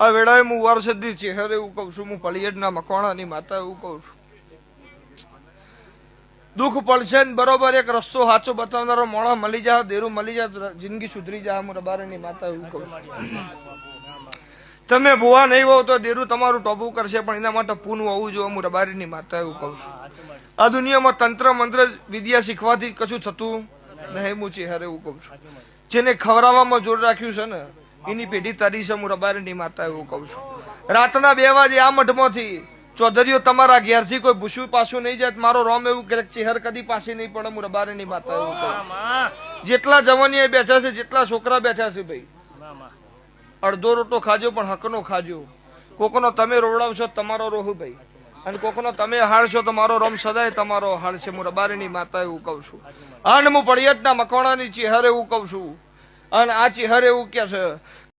આ વેળાએ હું વારસદી ચહેરે એવું કહું છું, હું પલિયડના મકવાણાની માતા એવું કહું છું. દુઃખ પડશે ને બરોબર એક રસ્તો સાચો બતાવનારો મોણા મળી જાય દેરું મળી જા જિંદગી સુધરી જા, હું રબારની માતા એવું છું. તમે ભૂવા નહીં હોવ તો દેરું તમારું ટોપું કરશે, પણ એના માટે પૂન હોવું જોઈએ, હું રબારીની માતા એવું કહું છું. આ દુનિયામાં તંત્ર મંત્ર વિદ્યા શીખવાથી કશું થતું નહીં, હું ચહેરે એવું કહું છું. જેને ખવડાવવામાં જોર રાખ્યું છે ને એની પેઢી તારી છે હું રબારીની માતા એવું કહું છું. રાતના બે વાગે આ મઠમાંથી ચૌધરીઓ તમારા ઘેરથી કોઈ ભૂસ્યું પાછું નહીં જાય મારો રોમ એવું ક્યારેક ચહેર કદી પાસે નહીં પડે હું રબારીની માતા એવું કહું જેટલા જવાનીએ બેઠા છે જેટલા છોકરા બેઠા છે ભાઈ. અડધો રોટો ખાજો પણ હકનો ખાજો. કોકનો તમે રોવડાવશો તમારો રોહુ ભાઈ. અને કોકનો તમે હાળશો તો મારો રમ સદાય તમારો હાળશે હું રબારીની માતા એવું કહું છું. અને હું પડિયતના મકવાણાની ચહેર એવું કહું છું. અને આચી હરે એવું કે છે?